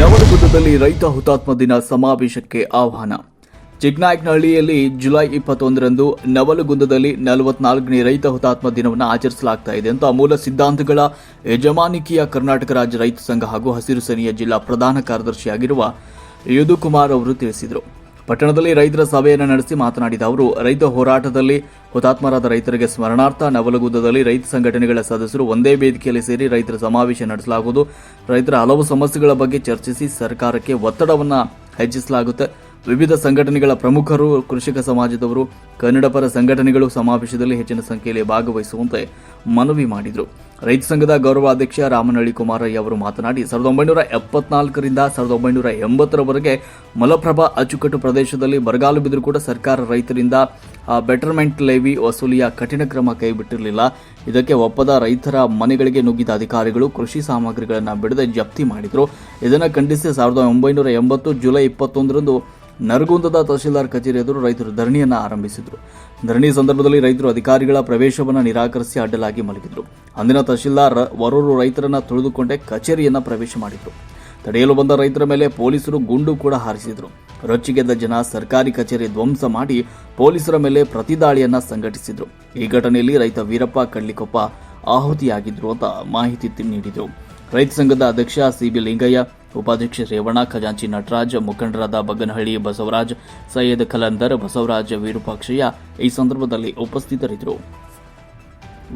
ನವಲಗುಂದದಲ್ಲಿ ರೈತ ಹುತಾತ್ಮ ದಿನ ಸಮಾವೇಶಕ್ಕೆ ಆಹ್ವಾನ. ಚಿಕ್ಕನಾಯಕನಹಳ್ಳಿಯಲ್ಲಿ ಜುಲೈ ಇಪ್ಪತ್ತೊಂದರಂದು ನವಲಗುಂದದಲ್ಲಿ ನಲವತ್ನಾಲ್ಕನೇ ರೈತ ಹುತಾತ್ಮ ದಿನವನ್ನು ಆಚರಿಸಲಾಗ್ತಾ ಇದೆ ಅಂತ ಮೂಲ ಸಿದ್ಧಾಂತಗಳ ಯಜಮಾನಿಕೆಯ ಕರ್ನಾಟಕ ರಾಜ್ಯ ರೈತ ಸಂಘ ಹಾಗೂ ಹಸಿರು ಸೇನೆಯ ಜಿಲ್ಲಾ ಪ್ರಧಾನ ಕಾರ್ಯದರ್ಶಿಯಾಗಿರುವ ಯದುಕುಮಾರ್ ಅವರು ತಿಳಿಸಿದರು. ಪಟ್ಟಣದಲ್ಲಿ ರೈತರ ಸಭೆಯನ್ನು ನಡೆಸಿ ಮಾತನಾಡಿದ ಅವರು, ರೈತ ಹೋರಾಟದಲ್ಲಿ ಹುತಾತ್ಮರಾದ ರೈತರಿಗೆ ಸ್ಮರಣಾರ್ಥ ನವಲಗುದ್ದದಲ್ಲಿ ರೈತ ಸಂಘಟನೆಗಳ ಸದಸ್ಯರು ಒಂದೇ ವೇದಿಕೆಯಲ್ಲಿ ಸೇರಿ ರೈತರ ಸಮಾವೇಶ ನಡೆಸಲಾಗುವುದು. ರೈತರ ಹಲವು ಸಮಸ್ಯೆಗಳ ಬಗ್ಗೆ ಚರ್ಚಿಸಿ ಸರ್ಕಾರಕ್ಕೆ ಒತ್ತಡವನ್ನು ಹೆಚ್ಚಿಸಲಾಗುತ್ತೆ. ವಿವಿಧ ಸಂಘಟನೆಗಳ ಪ್ರಮುಖರು, ಕೃಷಿಕ ಸಮಾಜದವರು, ಕನ್ನಡಪರ ಸಂಘಟನೆಗಳು ಸಮಾವೇಶದಲ್ಲಿ ಹೆಚ್ಚಿನ ಸಂಖ್ಯೆಯಲ್ಲಿ ಭಾಗವಹಿಸುವಂತೆ ಮನವಿ ಮಾಡಿದರು. ರೈತ ಸಂಘದ ಗೌರವಾಧ್ಯಕ್ಷ ರಾಮನಹಳ್ಳಿ ಕುಮಾರಯ್ಯ ಅವರು ಮಾತನಾಡಿ, ಸಾವಿರದ ಒಂಬೈನೂರ ಎಪ್ಪತ್ನಾಲ್ಕರಿಂದ ಸಾವಿರದ ಒಂಬೈನೂರ ಎಂಬತ್ತರವರೆಗೆ ಮಲಪ್ರಭಾ ಅಚ್ಚುಕಟ್ಟು ಪ್ರದೇಶದಲ್ಲಿ ಬರಗಾಲು ಬಿದ್ದರೂ ಕೂಡ ಸರ್ಕಾರ ರೈತರಿಂದ ಬೆಟರ್ಮೆಂಟ್ ಲೇವಿ ವಸೂಲಿಯ ಕಠಿಣ ಕ್ರಮ ಕೈಬಿಟ್ಟಿರಲಿಲ್ಲ. ಇದಕ್ಕೆ ಒಪ್ಪದ ರೈತರ ಮನೆಗಳಿಗೆ ನುಗ್ಗಿದ ಅಧಿಕಾರಿಗಳು ಕೃಷಿ ಸಾಮಗ್ರಿಗಳನ್ನು ಬಿಡದೆ ಜಪ್ತಿ ಮಾಡಿದರು. ಇದನ್ನು ಖಂಡಿಸಿ ಸಾವಿರದ ಒಂಬೈನೂರ ಎಂಬತ್ತು ಜುಲೈ ಇಪ್ಪತ್ತೊಂದರಂದು ನರಗುಂದದ ತಹಶೀಲ್ದಾರ್ ಕಚೇರಿ ಎದುರು ರೈತರು ಧರಣಿಯನ್ನು ಆರಂಭಿಸಿದರು. ಧರಣಿ ಸಂದರ್ಭದಲ್ಲಿ ರೈತರು ಅಧಿಕಾರಿಗಳ ಪ್ರವೇಶವನ್ನು ನಿರಾಕರಿಸಿ ಅಡ್ಡಲಾಗಿ ಮಲಗಿದರು. ಅಂದಿನ ತಹಶೀಲ್ದಾರ್ ವರೂರು ರೈತರನ್ನ ತುಳಿದುಕೊಂಡೇ ಕಚೇರಿಯನ್ನ ಪ್ರವೇಶ ಮಾಡಿದರು. ತಡೆಯಲು ಬಂದ ರೈತರ ಮೇಲೆ ಪೊಲೀಸರು ಗುಂಡು ಕೂಡ ಹಾರಿಸಿದರು. ರೊಚ್ಚಿಗೆದ್ದ ಜನ ಸರ್ಕಾರಿ ಕಚೇರಿ ಧ್ವಂಸ ಮಾಡಿ ಪೊಲೀಸರ ಮೇಲೆ ಪ್ರತಿದಾಳಿಯನ್ನ ಸಂಘಟಿಸಿದರು. ಈ ಘಟನೆಯಲ್ಲಿ ರೈತ ವೀರಪ್ಪ ಕಳ್ಳಿಕೊಪ್ಪ ಆಹುತಿಯಾಗಿದ್ರು ಅಂತ ಮಾಹಿತಿ ನೀಡಿದರು. ರೈತ ಸಂಘದ ಅಧ್ಯಕ್ಷ ಸಿಬಿ ಲಿಂಗಯ್ಯ ಉಪಾಧ್ಯಕ್ಷ ರೇವಣ್ಣ, ಖಜಾಂಚಿ ನಟರಾಜ್, ಮುಖಂಡರಾದ ಬಗ್ಗನಹಳ್ಳಿ ಬಸವರಾಜ್, ಸೈಯದ್ ಖಲಂದರ್ ಬಸವರಾಜ್ ವಿರೂಪಾಕ್ಷಯ್ಯ ಈ ಸಂದರ್ಭದಲ್ಲಿ ಉಪಸ್ಥಿತರಿದ್ದರು.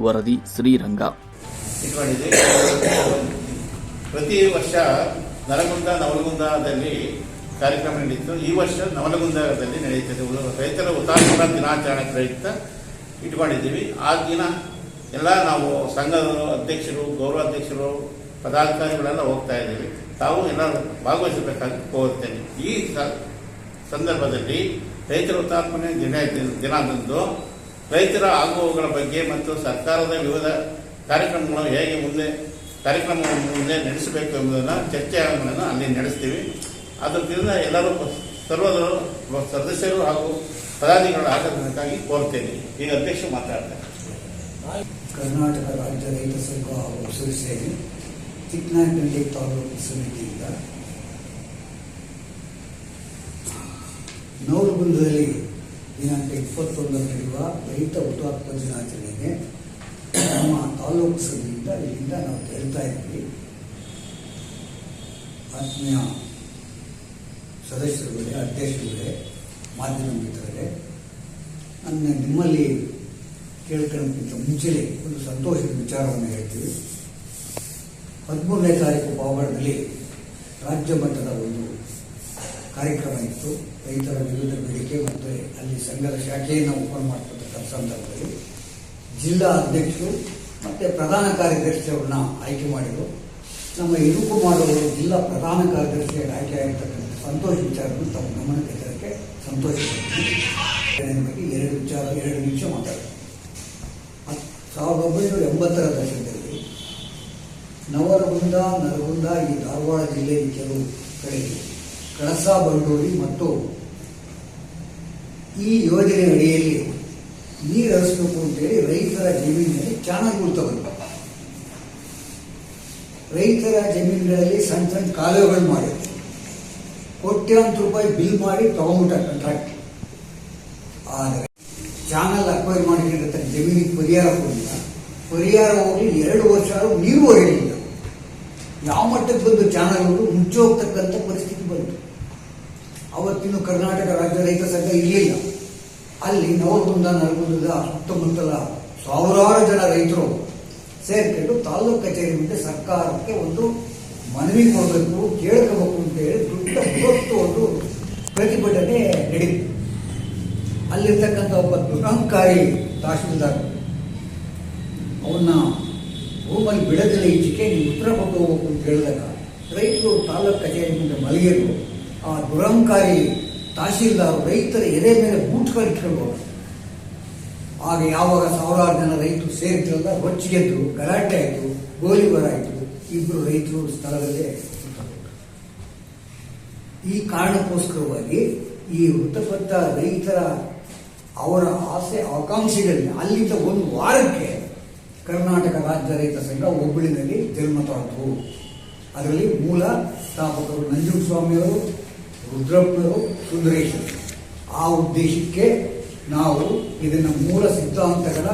ವರದಿ ಶ್ರೀರಂಗ. ಪ್ರತಿ ವರ್ಷ ನರಗುಂದ ನವಲಗುಂದದಲ್ಲಿ ಕಾರ್ಯಕ್ರಮ ನಡೆಯಿತು ಈ ವರ್ಷ ನವಲಗುಂದದಲ್ಲಿ ನಡೆಯುತ್ತದೆ. ರೈತರ ಹುತಾತ್ಮರ ದಿನಾಚರಣೆ ಪ್ರಯುಕ್ತ ಇಟ್ಕೊಂಡಿದ್ದೀವಿ. ಆ ದಿನ ಎಲ್ಲ ನಾವು ಸಂಘದ ಅಧ್ಯಕ್ಷರು, ಗೌರವಾಧ್ಯಕ್ಷರು ಪದಾಧಿಕಾರಿಗಳೆಲ್ಲ ಹೋಗ್ತಾ ಇದ್ದೀವಿ. ತಾವು ಏನಾದರೂ ಭಾಗವಹಿಸಬೇಕಾಗಿ ಕೋರುತ್ತೇನೆ. ಈ ಸಂದರ್ಭದಲ್ಲಿ ರೈತರ ಹುತಾತ್ಮನೆ ದಿನ ದಿನದಂದು ರೈತರ ಆಗುವಗಳ ಬಗ್ಗೆ ಮತ್ತು ಸರ್ಕಾರದ ವಿವಿಧ ಕಾರ್ಯಕ್ರಮಗಳು ಹೇಗೆ ಮುಂದೆ ಕಾರ್ಯಕ್ರಮವನ್ನು ಮುಂದೆ ನಡೆಸಬೇಕು ಎಂಬುದನ್ನು ಚರ್ಚೆಗಳನ್ನು ಅಲ್ಲಿ ನಡೆಸ್ತೀವಿ. ಅದರಿಂದ ಎಲ್ಲರೂ ಸರ್ವದರು ಸದಸ್ಯರು ಹಾಗೂ ಪದಾಧಿಕಾರಿಗಳು ಆಗಮನಕ್ಕಾಗಿ ಕೋರ್ತೇನೆ. ಈಗ ಅಧ್ಯಕ್ಷರು ಮಾತಾಡ್ತಾರೆ. ಕರ್ನಾಟಕ ರಾಜ್ಯ ರೈತ ಸಂಘ ಹಾಗೂ ಚಿಕ್ಕನಾಯಕನಹಳ್ಳಿ ತಾಲೂಕು ಸಮಿತಿಯಿಂದ ನವಲಗುಂದದಲ್ಲಿ ದಿನಾಂಕ ಇಪ್ಪತ್ತೊಂದರ ನಡೆಯುವ ರೈತ ಹುತಾತ್ಮ ದಿನಾಚರಣೆಗೆ ನಮ್ಮ ತಾಲೂಕು ಸಮಿತಿಯಿಂದ ಇಲ್ಲಿಂದ ನಾವು ಕೇಳ್ತಾ ಇದ್ವಿ. ಆತ್ಮೀಯ ಸದಸ್ಯರುಗಳೇ, ಅಧ್ಯಕ್ಷರುಗಳೇ, ಮಾಧ್ಯಮ ಮಿತ್ರರೇ, ನನ್ನ ನಿಮ್ಮಲ್ಲಿ ಕೇಳ್ಕೊಳ್ಳೋಕ್ಕಿಂತ ಮುಂಚೆಯೇ ಒಂದು ಸಂತೋಷದ ವಿಚಾರವನ್ನು ಹೇಳ್ತೀವಿ. ಹದಿಮೂರನೇ ತಾರೀಕು ಪಾವಗಡದಲ್ಲಿ ರಾಜ್ಯ ಮಟ್ಟದ ಒಂದು ಕಾರ್ಯಕ್ರಮ ಇತ್ತು ರೈತರ ವಿವಿಧ ಬೇಡಿಕೆ ಮತ್ತು ಅಲ್ಲಿ ಸಂಘದ ಶಾಖೆಯನ್ನು ಓಪನ್ ಮಾಡ್ತಕ್ಕಂಥ ಸಂದರ್ಭದಲ್ಲಿ ಜಿಲ್ಲಾ ಅಧ್ಯಕ್ಷರು ಮತ್ತು ಪ್ರಧಾನ ಕಾರ್ಯದರ್ಶಿಯವ್ರನ್ನ ಆಯ್ಕೆ ಮಾಡಿದರು ನಮ್ಮ ಇರುಪು ಮಾಡುವವರು ಜಿಲ್ಲಾ ಪ್ರಧಾನ ಕಾರ್ಯದರ್ಶಿಯಾಗಿ ಆಯ್ಕೆ ಆಗಿರ್ತಕ್ಕಂಥ ಸಂತೋಷ ವಿಚಾರವನ್ನು ತಮ್ಮ ಗಮನಕ್ಕೆ ತರಕ್ಕೆ ಸಂತೋಷ. ಬಗ್ಗೆ ಎರಡು ವಿಚಾರ, ಎರಡು ನಿಮಿಷ ಹತ್- ಸಾವಿರದ ಒಂಬೈನೂರ ಎಂಬತ್ತರ ದಶಕದಲ್ಲಿ ನವರಗುಂದ ನರಗುಂದ ಈ ಧಾರವಾಡ ಜಿಲ್ಲೆಯ ಕೆಲವು ಕಡೆಗೆ ಕಳಸ ಬಂಡೂರಿ ಮತ್ತು ಈ ಯೋಜನೆ ಅಡಿಯಲ್ಲಿ ನೀರು ಹರಿಸಬೇಕು ಅಂತೇಳಿ ರೈತರ ಜಮೀನಿನಲ್ಲಿ ಚಾನಲ್ ತಗೊಂಡು ರೈತರ ಜಮೀನುಗಳಲ್ಲಿ ಸಣ್ಣ ಸಣ್ಣ ಕಾಲುವೆಗಳು ಮಾಡಿ ಕೋಟ್ಯಾಂತರ ರೂಪಾಯಿ ಬಿಲ್ ಮಾಡಿ ತಗೊಂಡ್ಬಿಟ್ಟ ಕಾಂಟ್ರಾಕ್ಟ್ ಆದರೆ ಚಾನಲ್ ಅಕ್ವೈರ್ ಮಾಡಿರ್ತಕ್ಕಂಥ ಜಮೀನಿಗೆ ಪರಿಹಾರ ಕೊಡಲಿಲ್ಲ. ಪರಿಹಾರ ಹೋಗಿ ಎರಡು ವರ್ಷ ನೀರು ಒರೆಯಲಿಲ್ಲ ಯಾವ ಮಟ್ಟಕ್ಕೆ ಬಂದು ಚಾನಲ್ಗಳು ಮುಂಚೆ ಹೋಗ್ತಕ್ಕಂಥ ಪರಿಸ್ಥಿತಿ ಬಂತು. ಅವತ್ತಿನ ಕರ್ನಾಟಕ ರಾಜ್ಯ ರೈತ ಸಂಘ ಇರಲಿಲ್ಲ. ಅಲ್ಲಿ ನವಗುಂದ ನರಗುಂದದ ಸುತ್ತಮುತ್ತಲ ಸಾವಿರಾರು ಜನ ರೈತರು ಸೇರ್ಕೊಂಡು ತಾಲೂಕು ಕಚೇರಿ ಮುಂದೆ ಸರ್ಕಾರಕ್ಕೆ ಒಂದು ಮನವಿ ಕೊಡಬೇಕು, ಕೇಳ್ಕೋಬೇಕು ಅಂತ ಹೇಳಿ ದೊಡ್ಡ ಹೊತ್ತು ಒಂದು ಪ್ರತಿಭಟನೆ ನಡೀತು. ಅಲ್ಲಿರ್ತಕ್ಕಂಥ ಒಬ್ಬ ದುರಹಂಕಾರಿ ತಹಶೀಲ್ದಾರ್ ರೂಮಲ್ಲಿ ಬಿಡದಿಲ್ಲ. ಈಚೆಗೆ ನೀವು ಉತ್ತರ ಹೋಗ್ಬೇಕು ಅಂತ ಹೇಳಿದಾಗ ರೈತರು ತಾಲೂಕು ಕಚೇರಿಯಿಂದ ಆ ದುರಹಂಕಾರಿ ತಹಶೀಲ್ದಾರ್ ರೈತರ ಎದೆ ಮೇಲೆ ಬೂಟ್ಗಳು ಇಟ್ಕೊಂಡು. ಆಗ ಯಾವಾಗ ಸಾವಿರಾರು ಜನ ರೈತರು ಸೇರಿದ್ರಲ್ಲ ಹೊಚ್ಚಿಗೆದ್ರು ಗಲಾಟೆ ಆಯಿತು ಗೋಲಿಬಾರ ಆಯಿತು ಇಬ್ಬರು ರೈತರು ಸ್ಥಳದಲ್ಲೇ ಈ ಕಾರಣಕ್ಕೋಸ್ಕರವಾಗಿ ಈ ಮೃತಪಟ್ಟ ರೈತರ ಅವರ ಆಸೆ ಆಕಾಂಕ್ಷೆಗಳಲ್ಲಿ ಅಲ್ಲಿಂದ ಒಂದು ವಾರಕ್ಕೆ ಕರ್ನಾಟಕ ರಾಜ್ಯ ರೈತ ಸಂಘ ಹುಬ್ಬಳ್ಳಿನಲ್ಲಿ ಜನ್ಮ ತಾಳಿತು. ಅದರಲ್ಲಿ ಮೂಲ ಸ್ಥಾಪಕರು ನಂಜುಸ್ವಾಮಿಯವರು ರುದ್ರಪ್ಪನವರು ಸುಂದರೇಶರು ಆ ಉದ್ದೇಶಕ್ಕೆ ನಾವು ಇದನ್ನ ಮೂಲ ಸಿದ್ಧಾಂತಗಳ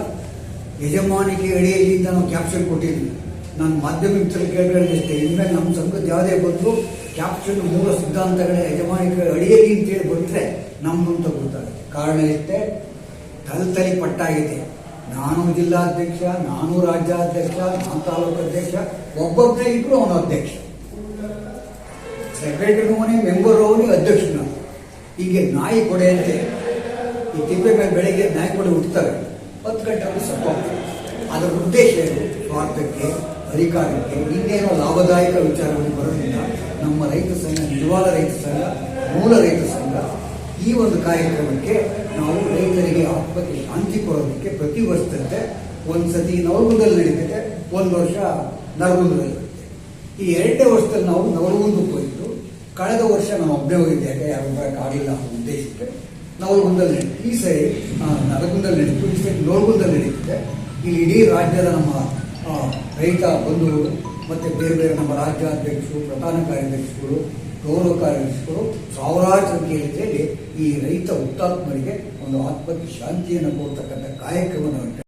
ಯಜಮಾನಿಕೆ ಅಡಿಯಲ್ಲಿ ನಾವು ಕ್ಯಾಪ್ಷನ್ ಕೊಟ್ಟಿದ್ದೀವಿ. ನಾನು ಮಾಧ್ಯಮಿಕ ಕೇಳಿದ್ರೆ ಇನ್ಮೇಲೆ ನಮ್ಮ ಸಂಘದ ಯಾವುದೇ ಬದಲು ಕ್ಯಾಪ್ಷನ್ ಮೂಲ ಸಿದ್ಧಾಂತಗಳ ಯಜಮಾನಿಕೆ ಅಡಿಯಲ್ಲಿ ಅಂತೇಳಿ ಬಂದರೆ ನಮ್ಮಂತ ಗೊತ್ತಾಗುತ್ತೆ. ಕಾರಣ ಇಷ್ಟೇ ತಲೆ ಪಟ್ಟಾಗಿದೆ ನಾನು ಜಿಲ್ಲಾಧ್ಯಕ್ಷ, ನಾನು ರಾಜ್ಯಾಧ್ಯಕ್ಷ, ನಾನು ತಾಲೂಕು ಅಧ್ಯಕ್ಷ ಒಬ್ಬೊಬ್ಬನೇ ಇದ್ರು ಅವನು ಅಧ್ಯಕ್ಷ. ಸೆಕ್ರೆಟರಿ ಅವನೇ ಮೆಂಬರ್ ಅವನೇ ಅಧ್ಯಕ್ಷನ. ಹೀಗೆ ನಾಯಿ ಕೊಡೆಯಂತೆ ಈ ತಿಪ್ಪೆ ಮೇಲೆ ಬೆಳಿಗ್ಗೆ ನಾಯಿ ಕೊಡೆ ಹುಡ್ತಾರೆ ಹತ್ತು ಗಂಟೆ ಸತ್ತು ಅದರ ಉದ್ದೇಶ ಏನು? ಸ್ವಾರ್ಥಕ್ಕೆ, ಅಧಿಕಾರಕ್ಕೆ ಇನ್ನೇನೋ ಲಾಭದಾಯಕ ವಿಚಾರಗಳು ಬರೋದಿಲ್ಲ ನಮ್ಮ ರೈತ ಸಂಘ, ನಿಜವಾದ ರೈತ ಸಂಘ, ಮೂಲ ರೈತ ಸಂಘ ಈ ಒಂದು ಕಾರ್ಯಕ್ರಮಕ್ಕೆ ನಾವು ರೈತರಿಗೆ ಆತ್ಮಕ್ಕೆ ಹಂಚಿಕೊಳ್ಳೋದಕ್ಕೆ ಪ್ರತಿ ವರ್ಷದಂತೆ ಒಂದು ಸತಿ ನವರ್ಗುಂದಲ್ಲಿ ನಡೀತದೆ, ಒಂದು ವರ್ಷ ನರಗುಂದದಲ್ಲಿ ನಡೀತದೆ. ಈ ಎರಡನೇ ವರ್ಷದಲ್ಲಿ ನಾವು ನವರಗುಂದಕ್ಕೆ ಹೋಗಿದ್ದು, ಕಳೆದ ವರ್ಷ ನಾವು ಒಬ್ಬನೇ ಹೋಗಿದ್ದೆ ಯಾಕೆ ಯಾರು ಬರೋಕ್ಕಾಗಲಿಲ್ಲ ಅನ್ನೋ ಉದ್ದೇಶಕ್ಕೆ ನವರಗುಂದಲ್ಲಿ ನಡೀತು. ಈ ಸರಿ ನರಗುಂದಲ್ಲಿ ನಡೀತು. ಈ ಸರಿ ನವಲಗುಂದಲ್ಲಿ ನಡೀತಿದೆ. ಇಲ್ಲಿ ಇಡೀ ರಾಜ್ಯದ ನಮ್ಮ ರೈತ ಬಂಧುಗಳು ಮತ್ತೆ ಬೇರೆ ಬೇರೆ ನಮ್ಮ ರಾಜ್ಯಾಧ್ಯಕ್ಷರು, ಪ್ರಧಾನ ಕಾರ್ಯದರ್ಶಿಗಳು ಗೌರವ ಕಾರ್ಯದರ್ಶಿಗಳು ಸಾವಿರಾರು ಸಂಖ್ಯೆಯಲ್ಲಿ ಈ ರೈತ ಹುತಾತ್ಮರಿಗೆ ಒಂದು ಆತ್ಮಕ್ಕೆ ಶಾಂತಿಯನ್ನು ಕೊಡ್ತಕ್ಕಂಥ ಕಾರ್ಯಕ್ರಮವನ್ನು